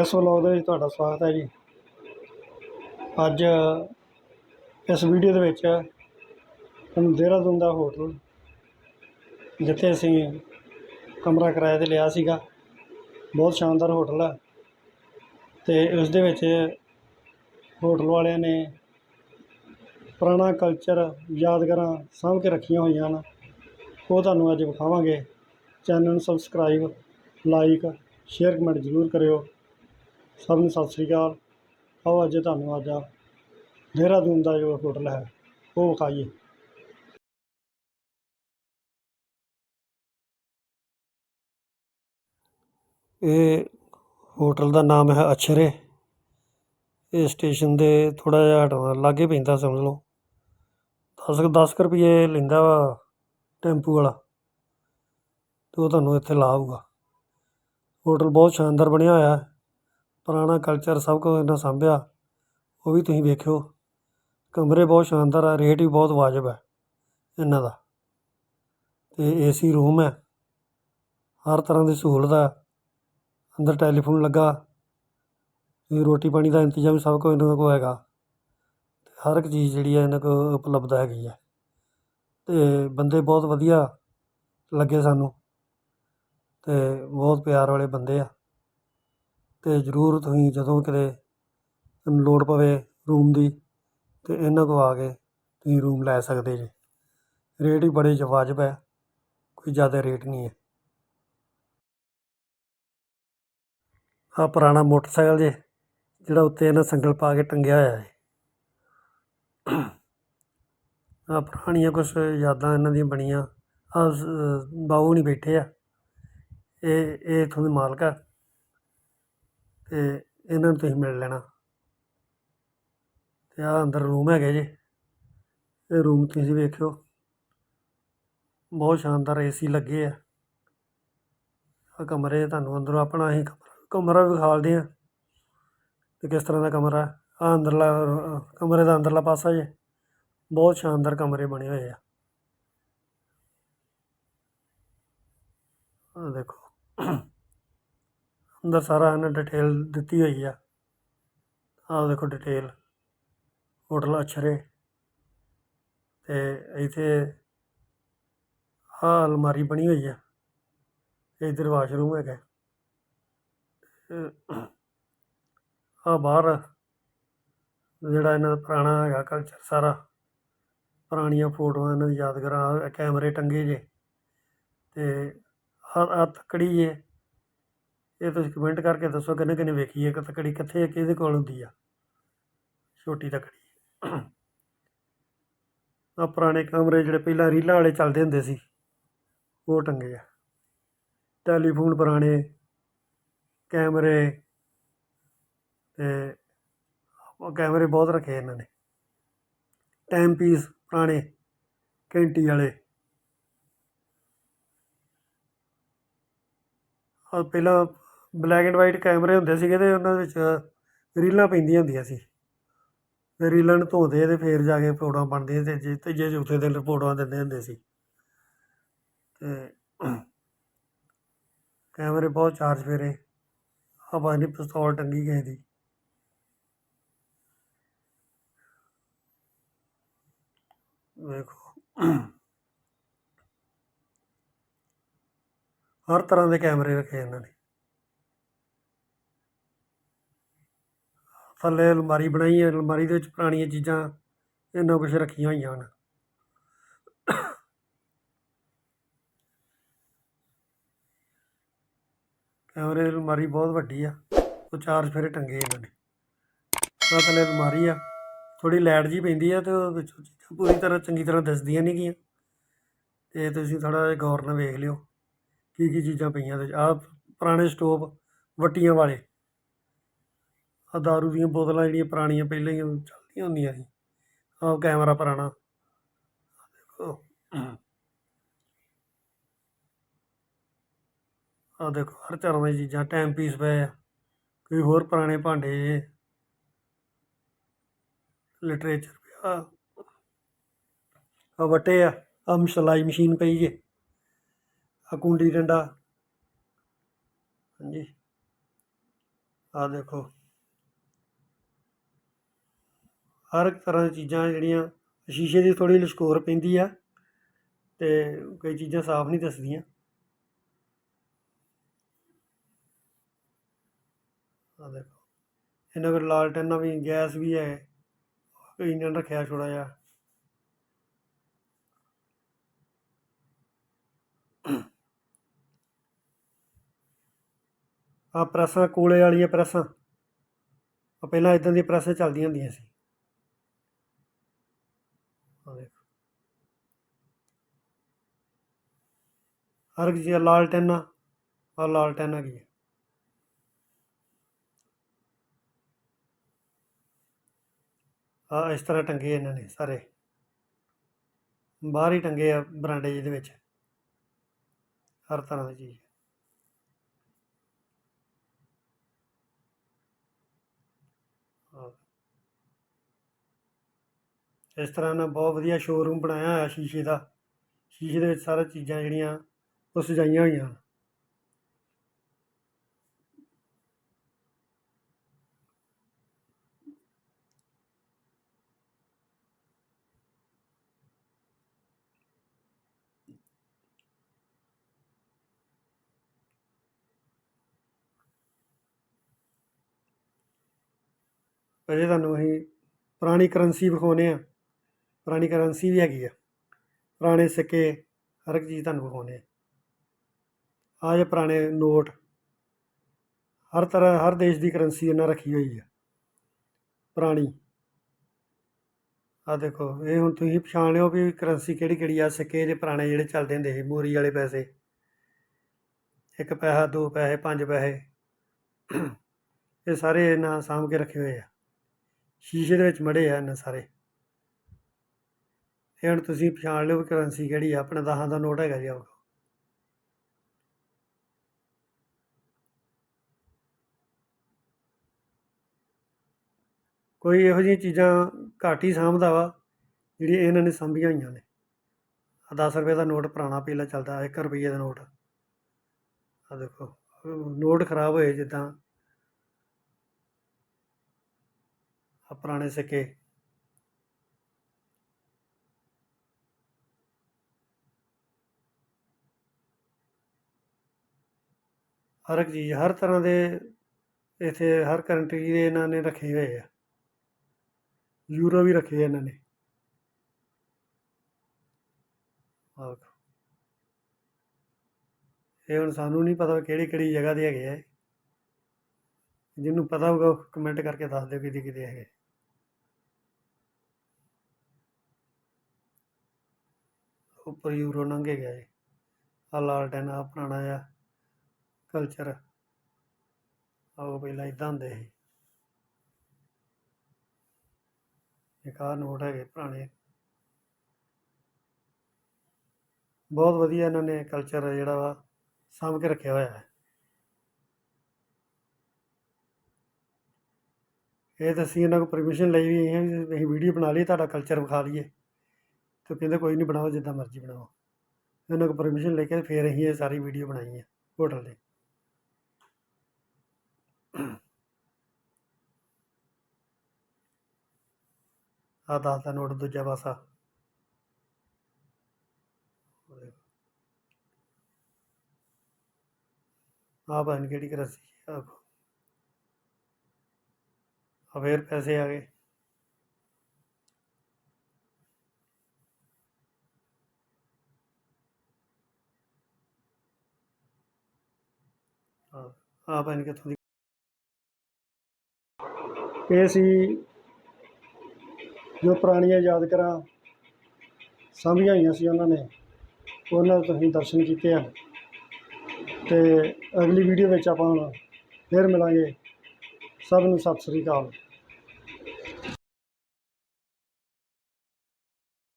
ਇਸ ਵਲੋਗ ਦੇ ਵਿੱਚ ਤੁਹਾਡਾ ਸਵਾਗਤ ਹੈ ਜੀ। ਅੱਜ ਇਸ ਵੀਡੀਓ ਦੇ ਵਿੱਚ ਤੁਹਾਨੂੰ ਦੇਹਰਾਦੂਨ ਦਾ ਹੋਟਲ ਜਿੱਥੇ ਅਸੀਂ ਕਮਰਾ ਕਿਰਾਏ ਤੇ ਲਿਆ ਸੀਗਾ। ਬਹੁਤ ਸ਼ਾਨਦਾਰ ਹੋਟਲ ਹੈ ਅਤੇ ਉਸ ਦੇ ਵਿੱਚ ਹੋਟਲ ਵਾਲਿਆਂ ਨੇ ਪੁਰਾਣਾ ਕਲਚਰ ਯਾਦਗਾਰਾਂ ਸਾਂਭ ਕੇ ਰੱਖੀਆਂ ਹੋਈਆਂ ਹਨ। ਉਹ ਤੁਹਾਨੂੰ ਅੱਜ ਵਿਖਾਵਾਂਗੇ। ਚੈਨਲ ਨੂੰ ਸਬਸਕ੍ਰਾਈਬ ਲਾਈਕ ਸ਼ੇਅਰ ਕਮੈਂਟ ਜ਼ਰੂਰ ਕਰਿਓ। ਸਭ ਨੂੰ ਸਤਿ ਸ੍ਰੀ ਅਕਾਲ। ਆਓ ਅੱਜ ਤੁਹਾਨੂੰ ਅੱਜ ਦੇਹਰਾਦੂਨ ਦਾ ਜੋ ਹੋਟਲ ਹੈ, ਉਹ ਵਿਖਾਈਏ। ਇਹ ਹੋਟਲ ਦਾ ਨਾਮ ਹੈ ਅਛਰੇ। ਇਹ ਸਟੇਸ਼ਨ ਦੇ ਥੋੜ੍ਹਾ ਜਿਹਾ ਹਟਵਾ ਲਾਗੇ ਪੈਂਦਾ ਸਮਝ ਲਓ। ਦਸ ਕੁ ਦਸ ਕੁ ਰੁਪਈਏ ਲੈਂਦਾ ਵਾ ਟੈਂਪੂ ਵਾਲਾ ਅਤੇ ਉਹ ਤੁਹਾਨੂੰ ਇੱਥੇ ਲਾਊਗਾ ਹੋਟਲ ਬਹੁਤ ਸ਼ਾਨਦਾਰ ਬਣਿਆ ਹੋਇਆ ਹੈ। ਪੁਰਾਣਾ ਕਲਚਰ ਸਭ ਕੁਝ ਇਹਨਾਂ ਸਾਂਭਿਆ, ਉਹ ਵੀ ਤੁਸੀਂ ਵੇਖਿਓ। ਕਮਰੇ ਬਹੁਤ ਸ਼ਾਨਦਾਰ ਆ ਰੇਟ ਵੀ ਬਹੁਤ ਵਾਜਬ ਹੈ ਇਹਨਾਂ ਦਾ। ਅਤੇ ਏ ਸੀ ਰੂਮ ਹੈ, ਹਰ ਤਰ੍ਹਾਂ ਦੀ ਸਹੂਲਤ ਹੈ। ਅੰਦਰ ਟੈਲੀਫੋਨ ਲੱਗਾ, ਤੁਸੀਂ ਰੋਟੀ ਪਾਣੀ ਦਾ ਇੰਤਜ਼ਾਮ ਸਭ ਕੁਝ ਇਹਨਾਂ ਕੋਲ ਹੈਗਾ। ਅਤੇ ਹਰ ਇੱਕ ਚੀਜ਼ ਜਿਹੜੀ ਹੈ ਇਹਨਾਂ ਕੋਲ ਉਪਲਬਧ ਹੈਗੀ ਹੈ। ਅਤੇ ਬੰਦੇ ਬਹੁਤ ਵਧੀਆ ਲੱਗੇ ਸਾਨੂੰ। ਅਤੇ ਬਹੁਤ ਪਿਆਰ ਵਾਲੇ ਬੰਦੇ ਆ। ਅਤੇ ਜ਼ਰੂਰ ਤੁਸੀਂ ਜਦੋਂ ਕਿਤੇ ਤੁਹਾਨੂੰ ਲੋੜ ਪਵੇ ਰੂਮ ਦੀ ਤਾਂ ਇਹਨਾਂ ਕੋਲ ਆ ਕੇ ਤੁਸੀਂ ਰੂਮ ਲੈ ਸਕਦੇ ਜੇ। ਰੇਟ ਵੀ ਬੜੇ ਜ ਵਾਜਬ ਹੈ, ਕੋਈ ਜ਼ਿਆਦਾ ਰੇਟ ਨਹੀਂ ਹੈ। ਆਹ ਪੁਰਾਣਾ ਮੋਟਰਸਾਈਕਲ ਜੇ, ਜਿਹੜਾ ਉੱਤੇ ਇਹਨਾਂ ਸੰਗਲ ਪਾ ਕੇ ਟੰਗਿਆ ਹੋਇਆ ਹੈ। ਆਹ ਪੁਰਾਣੀਆਂ ਕੁਛ ਯਾਦਾਂ ਇਹਨਾਂ ਦੀਆਂ ਬਣੀਆਂ। ਆਹ ਬਾਊ ਨਹੀਂ ਬੈਠੇ ਆ। ਇਹ ਇਹ ਇੱਥੋਂ ਦੇ ਮਾਲਕ ਆ। ਅਤੇ ਇਹਨਾਂ ਨੂੰ ਤੁਸੀਂ ਮਿਲ ਲੈਣਾ। ਅਤੇ ਆਹ ਅੰਦਰ ਰੂਮ ਹੈਗੇ ਜੇ। ਇਹ ਰੂਮ ਤੁਸੀਂ ਵੇਖਿਓ। ਬਹੁਤ ਸ਼ਾਨਦਾਰ ਏ ਸੀ ਲੱਗੇ ਆ। ਆਹ ਕਮਰੇ ਤੁਹਾਨੂੰ ਅੰਦਰੋਂ ਆਪਣਾ ਹੀ ਕਮਰਾ ਕਮਰਾ ਵੀ ਵਿਖਾਲਦੇ ਹਾਂ ਅਤੇ ਕਿਸ ਤਰ੍ਹਾਂ ਦਾ ਕਮਰਾ? ਆਹ ਅੰਦਰਲਾ, ਕਮਰੇ ਦਾ ਅੰਦਰਲਾ ਪਾਸਾ ਜੇ। ਬਹੁਤ ਸ਼ਾਨਦਾਰ ਕਮਰੇ ਬਣੇ ਹੋਏ ਆ। ਆਹ ਦੇਖੋ। ਅੰਦਰ ਸਾਰਾ ਇਹਨਾਂ ਡਿਟੇਲ ਦਿੱਤੀ ਹੋਈ ਆ। ਆਹ ਦੇਖੋ ਡਿਟੇਲ ਹੋਟਲ ਅਛਰੇ। ਅਤੇ ਇੱਥੇ ਆਹ ਅਲਮਾਰੀ ਬਣੀ ਹੋਈ ਆ। ਇੱਧਰ ਵਾਸ਼ਰੂਮ ਹੈਗਾ। ਆ ਬਾਹਰ ਜਿਹੜਾ ਇਹਨਾਂ ਦਾ ਪੁਰਾਣਾ ਹੈਗਾ ਕਲਚਰ ਸਾਰਾ। ਪੁਰਾਣੀਆਂ ਫੋਟੋਆਂ ਇਹਨਾਂ ਦੀ ਯਾਦਗਾਰਾਂ ਕੈਮਰੇ ਟੰਗੇ ਜੇ। ਅਤੇ ਆਹ ਆਹ ਤੱਕੜੀ ਜੇ। ਇਹ ਤੁਸੀਂ ਕਮੈਂਟ ਕਰਕੇ ਦੱਸੋ ਕਿੰਨੇ ਕਿੰਨੇ ਵੇਖੀ ਹੈ ਕਿ ਤੱਕੜੀ ਕਿੱਥੇ ਹੈ, ਕਿਹਦੇ ਕੋਲ ਹੁੰਦੀ ਆ। ਛੋਟੀ ਤੱਕੜੀ ਆਹ ਪੁਰਾਣੇ ਕਮਰੇ ਜਿਹੜੇ ਪਹਿਲਾਂ ਰੀਲਾਂ ਵਾਲੇ ਚੱਲਦੇ ਹੁੰਦੇ ਸੀ, ਉਹ ਟੰਗੇ ਆ। ਟੈਲੀਫੋਨ ਪੁਰਾਣੇ, ਕੈਮਰੇ ਅਤੇ ਉਹ ਕੈਮਰੇ ਬਹੁਤ ਰੱਖੇ ਇਹਨਾਂ ਨੇ। ਟਾਈਮ ਪੀਸ ਪੁਰਾਣੇ, ਘੰਟੀ ਵਾਲੇ। ਪਹਿਲਾਂ ਬਲੈਕ ਐਂਡ ਵਾਈਟ ਕੈਮਰੇ ਹੁੰਦੇ ਸੀਗੇ ਅਤੇ ਉਹਨਾਂ ਵਿੱਚ ਰੀਲਾਂ ਪੈਂਦੀਆਂ ਹੁੰਦੀਆਂ ਸੀ। ਅਤੇ ਰੀਲਾਂ ਨੂੰ ਧੋਂਦੇ ਅਤੇ ਫਿਰ ਜਾ ਕੇ ਫੋਟੋਆਂ ਬਣਦੀਆਂ ਅਤੇ ਜੇ ਤੀਜੇ ਚੌਥੇ ਦਿਨ ਫੋਟੋਆਂ ਦਿੰਦੇ ਹੁੰਦੇ ਸੀ। ਅਤੇ ਕੈਮਰੇ ਬਹੁਤ ਚਾਰਜ ਫੇਰੇ ਆਹ ਪਤਾ ਪਿਸਤੌਲ ਟੰਗੀ ਕਿਸੇ ਦੀ। ਵੇਖੋ। ਹਰ ਤਰ੍ਹਾਂ ਦੇ ਕੈਮਰੇ ਰੱਖੇ ਇਹਨਾਂ ਨੇ। ਥੱਲੇ ਅਲਮਾਰੀ ਬਣਾਈ ਹੈ ਅਲਮਾਰੀ ਦੇ ਵਿੱਚ ਪੁਰਾਣੀਆਂ ਚੀਜ਼ਾਂ, ਇਹਨਾਂ ਕੁਛ ਰੱਖੀਆਂ ਹੋਈਆਂ ਹਨ। ਕੈਮਰੇ ਅਲਮਾਰੀ ਬਹੁਤ ਵੱਡੀ ਆ, ਉਹ ਚਾਰ ਚੁਫੇਰੇ ਟੰਗੇ ਇਹਨਾਂ ਨੇ। ਆਹ ਥੱਲੇ ਅਲਮਾਰੀ ਆ, ਥੋੜ੍ਹੀ ਲਾਈਟ ਜੀ ਪੈਂਦੀ ਆ ਅਤੇ ਉਹ ਵਿੱਚੋਂ ਚੀਜ਼ਾਂ ਪੂਰੀ ਤਰ੍ਹਾਂ ਚੰਗੀ ਤਰ੍ਹਾਂ ਦਿਸਦੀਆਂ ਨਹੀਂ ਗੀਆਂ। ਅਤੇ ਤੁਸੀਂ ਥੋੜ੍ਹਾ ਜਿਹਾ ਗੌਰ ਨਾਲ ਵੇਖ ਲਿਓ ਕੀ ਕੀ ਚੀਜ਼ਾਂ ਪਈਆਂ ਇਹਦੇ 'ਚ ਆਹ ਪੁਰਾਣੇ ਸਟੋਵ, ਵੱਟੀਆਂ ਵਾਲੇ। ਆਹ ਦਾਰੂ ਦੀਆਂ ਬੋਤਲਾਂ ਜਿਹੜੀਆਂ ਪੁਰਾਣੀਆਂ ਪਹਿਲਾਂ ਹੀ ਚੱਲਦੀਆਂ ਹੁੰਦੀਆਂ ਸੀ। ਆਹ ਕੈਮਰਾ ਪੁਰਾਣਾ। ਦੇਖੋ। ਆਹ ਦੇਖੋ ਹਰ ਤਰ੍ਹਾਂ ਦੀਆਂ ਚੀਜ਼ਾਂ ਟਾਈਮ ਪੀਸ ਪਏ ਆ। ਕੋਈ ਹੋਰ ਪੁਰਾਣੇ ਭਾਂਡੇ ਲਿਟਰੇਚਰ ਪਿਆ। ਆਹ ਵੱਟੇ ਆ। ਆਹ ਸਿਲਾਈ ਮਸ਼ੀਨ ਪਈ ਜੇ। ਆਹ ਕੁੰਡੀ ਡੰਡਾ। ਹਾਂਜੀ। ਆ ਦੇਖੋ। ਹਰ ਇੱਕ ਤਰ੍ਹਾਂ ਦੀਆਂ ਚੀਜ਼ਾਂ ਜਿਹੜੀਆਂ ਸ਼ੀਸ਼ੇ ਦੀ ਥੋੜ੍ਹੀ ਲਸ਼ਕੋਰ ਪੈਂਦੀ ਆ ਅਤੇ ਕਈ ਚੀਜ਼ਾਂ ਸਾਫ਼ ਨਹੀਂ ਦਿਸਦੀਆਂ। ਆ ਦੇਖੋ, ਇਹਨਾਂ ਕੋਲ ਲਾਲਟੈਨਾਂ ਵੀ ਗੈਸ ਵੀ ਹੈ ਇੰਜਨ ਰੱਖਿਆ ਛੋੜਾ ਜਿਹਾ। ਆ ਪ੍ਰੈਸਾਂ, ਕੋਲੇ ਵਾਲੀਆਂ ਪ੍ਰੈਸਾਂ। ਪਹਿਲਾਂ ਇਦਾਂ ਦੀਆਂ ਪ੍ਰੈਸਾਂ ਚੱਲਦੀਆਂ ਹੁੰਦੀਆਂ ਸੀ। ਹਰ ਇੱਕ ਚੀਜ਼ ਲਾਲਟੈਨ ਆ ਆਹ ਲਾਲਟੈਨ ਹੈਗੀ ਹੈ? ਆ ਇਸ ਤਰ੍ਹਾਂ ਟੰਗੇ ਇਹਨਾਂ ਨੇ ਸਾਰੇ। ਬਾਹਰ ਹੀ ਟੰਗੇ ਆ ਬਰਾਂਡੇ ਜਿਹਦੇ ਵਿੱਚ। ਹਰ ਤਰ੍ਹਾਂ ਦੀ ਚੀਜ਼। ਇਸ ਤਰ੍ਹਾਂ ਨਾਲ ਬਹੁਤ ਵਧੀਆ ਸ਼ੋਰੂਮ ਬਣਾਇਆ ਹੋਇਆ ਸ਼ੀਸ਼ੇ ਦਾ। ਸ਼ੀਸ਼ੇ ਦੇ ਵਿੱਚ ਸਾਰਾ ਚੀਜ਼ਾਂ ਜਿਹੜੀਆਂ ਉਹ ਸਜਾਈਆਂ ਹੋਈਆਂ। ਹਨ ਅਜੇ ਤੁਹਾਨੂੰ ਅਸੀਂ ਪੁਰਾਣੀ ਕਰੰਸੀ ਵਿਖਾਉਂਦੇ ਆ ਪੁਰਾਣੀ ਕਰੰਸੀ ਵੀ ਹੈਗੀ ਆ। ਪੁਰਾਣੇ ਸਿੱਕੇ ਹਰ ਇੱਕ ਚੀਜ਼ ਤੁਹਾਨੂੰ ਵਿਖਾਉਂਦੇ ਆ ਆਹ ਜੇ ਪੁਰਾਣੇ ਨੋਟ ਹਰ ਤਰ੍ਹਾਂ, ਹਰ ਦੇਸ਼ ਦੀ ਕਰੰਸੀ ਇਹਨਾਂ ਰੱਖੀ ਹੋਈ ਆ, ਪੁਰਾਣੀ। ਆ ਦੇਖੋ, ਇਹ ਹੁਣ ਤੁਸੀਂ ਪਛਾਣ ਲਿਓ ਵੀ ਕਰੰਸੀ ਕਿਹੜੀ ਕਿਹੜੀ ਆ, ਸਿੱਕੇ ਜੇ ਪੁਰਾਣੇ ਜਿਹੜੇ ਚੱਲਦੇ ਹੁੰਦੇ ਸੀ, ਮੋਰੀ ਵਾਲੇ ਪੈਸੇ। ਇੱਕ ਪੈਸਾ, ਦੋ ਪੈਸੇ, ਪੰਜ ਪੈਸੇ। ਇਹ ਸਾਰੇ ਇਹਨਾਂ ਸਾਂਭ ਕੇ ਰੱਖੇ ਹੋਏ ਆ। ਸ਼ੀਸ਼ੇ ਦੇ ਵਿੱਚ ਮੜੇ ਆ ਇਹਨਾਂ ਸਾਰੇ। ਇਹ ਹੁਣ ਤੁਸੀਂ ਪਛਾਣ ਲਿਓ ਵੀ ਕਰੰਸੀ ਕਿਹੜੀ ਆ, ਆਪਣਾ ਦਹਾਂ ਦਾ ਨੋਟ ਹੈਗਾ ਜੀ ਆਪ ਕੋਈ ਇਹੋ ਜਿਹੀਆਂ ਚੀਜ਼ਾਂ ਘੱਟ ਹੀ ਸਾਂਭਦਾ ਵਾ, ਜਿਹੜੀਆਂ ਇਹਨਾਂ ਨੇ ਸਾਂਭੀਆਂ ਹੋਈਆਂ ਨੇ। ਆ 10 ਰੁਪਏ ਦਾ ਨੋਟ ਪੁਰਾਣਾ ਪਹਿਲਾਂ ਚੱਲਦਾ, ਇੱਕ ਰੁਪਈਏ ਦਾ ਨੋਟ। ਆ ਦੇਖੋ, ਨੋਟ ਖਰਾਬ ਹੋਏ ਜਿੱਦਾਂ। ਆ ਪੁਰਾਣੇ ਸਿੱਕੇ। ਹਰ ਇੱਕ ਚੀਜ਼, ਹਰ ਤਰ੍ਹਾਂ ਦੇ ਇੱਥੇ ਹਰ ਕੰਟਰੀ ਦੇ ਇਹਨਾਂ ਨੇ ਰੱਖੇ ਹੋਏ ਆ। ਯੂਰੋ ਵੀ ਰੱਖੇ ਆ ਇਹਨਾਂ ਨੇ। ਆਹ ਇਹ ਹੁਣ ਸਾਨੂੰ ਨਹੀਂ ਪਤਾ ਕਿਹੜੀ ਕਿਹੜੀ ਜਗ੍ਹਾ ਦੇ ਹੈਗੇ ਆ ਜਿਹਨੂੰ ਪਤਾ ਹੋਊਗਾ ਉਹ ਕਮੈਂਟ ਕਰਕੇ ਦੱਸ ਦਿਓ ਕਿਹਦੇ ਕਿਹਦੇ ਹੈਗੇ। ਉੱਪਰ ਯੂਰੋ ਲੰਘੇ ਗਏ ਜੀ ਆ ਲਾਲਟੈਨ ਆ ਪੁਰਾਣਾ ਆ ਕਲਚਰ ਆਓ ਪਹਿਲਾਂ ਇਦਾਂ ਹੁੰਦੇ ਸੀ। ਬੇਕਾਰ ਨੋਟ ਹੈਗੇ ਪੁਰਾਣੇ। ਬਹੁਤ ਵਧੀਆ ਇਹਨਾਂ ਨੇ ਕਲਚਰ ਜਿਹੜਾ ਵਾ ਸਾਂਭ ਕੇ ਰੱਖਿਆ ਹੋਇਆ ਹੈ। ਇਹ ਤਾਂ ਅਸੀਂ ਇਹਨਾਂ ਕੋਲ ਪਰਮਿਸ਼ਨ ਲਈ ਵੀ ਹੈ ਵੀ ਅਸੀਂ ਵੀਡੀਓ ਬਣਾ ਲਈ ਤੁਹਾਡਾ ਕਲਚਰ ਵਿਖਾ ਲਈਏ। ਤੇ ਕਹਿੰਦੇ ਕੋਈ ਨਹੀਂ ਬਣਾਓ ਜਿੱਦਾਂ ਮਰਜ਼ੀ ਬਣਾਓ। ਇਹਨਾਂ ਕੋਲ ਪਰਮਿਸ਼ਨ ਲੈ ਕੇ ਫਿਰ ਅਸੀਂ ਇਹ ਸਾਰੀ ਵੀਡੀਓ ਬਣਾਈ ਹੈ ਹੋਟਲ ਦੇ। ਆਹ ਦਸ ਦਾ ਨੋਟ ਦੂਜਾ ਪਾਸਾ। ਆਹ ਪਤਾ ਕਿਹੜੀ ਕਰੰਸੀ ਆ ਆ ਫੇਰ ਪੈਸੇ ਆ ਗਏ। ਆ ਆ ਪਤਾ ਦੀ। ਇਹ ਸੀ ਜੋ ਪੁਰਾਣੀਆਂ ਯਾਦਗਾਰਾਂ ਸਾਂਭੀਆਂ ਹੋਈਆਂ ਸੀ ਉਹਨਾਂ ਨੇ, ਉਹਨਾਂ ਦੇ ਤੁਸੀਂ ਦਰਸ਼ਨ ਕੀਤੇ ਆ। ਤੇ ਅਗਲੀ ਵੀਡੀਓ ਵਿੱਚ ਆਪਾਂ ਹੁਣ ਫੇਰ ਮਿਲਾਂਗੇ। ਸਭ ਨੂੰ ਸਤਿ ਸ੍ਰੀ ਅਕਾਲ।